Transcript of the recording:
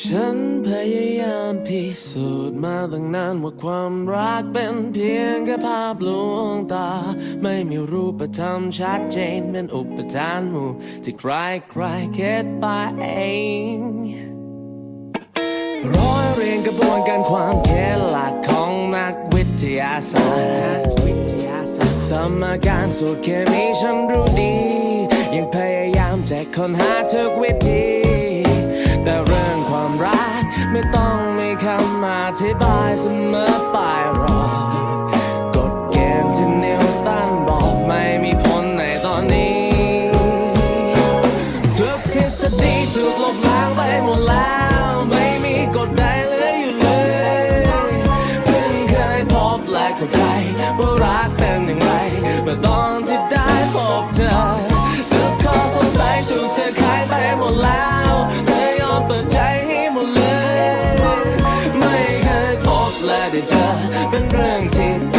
ฉันพยายามพิสูจน์มาตั้งนานว่าความรักเป็นเพียงแค่ภาพลวงตา ไม่มีรูปธรรมชัดเจนเป็นอุปทานหมู่ที่ใครใครคิดไปเองร้อยเรียงกระบวนการความคิดหลักของนักวิทยาศาสตร์สมการสูตรเคมีฉันรู้ดี ยังพยายามจะค้นหาทุกวิธี คำอธิบายเสมอไปรอกกฎเกณฑ์ที่นิวตันบอกไม่มีผลในตอนนี้ ทุกทฤษฎีถูกลบล้างไปหมดแล้ว ไม่มีกฎใดเหลืออยู่เลย เพิ่งเคยพบและเข้าใจว่ารักเป็นอย่างไรเมื่อตอนที่ได้พบเธอทุกข้อสงสัยถูกเธอขายไปหมดแล้ว ได้เจอเป็นเรื่องจริง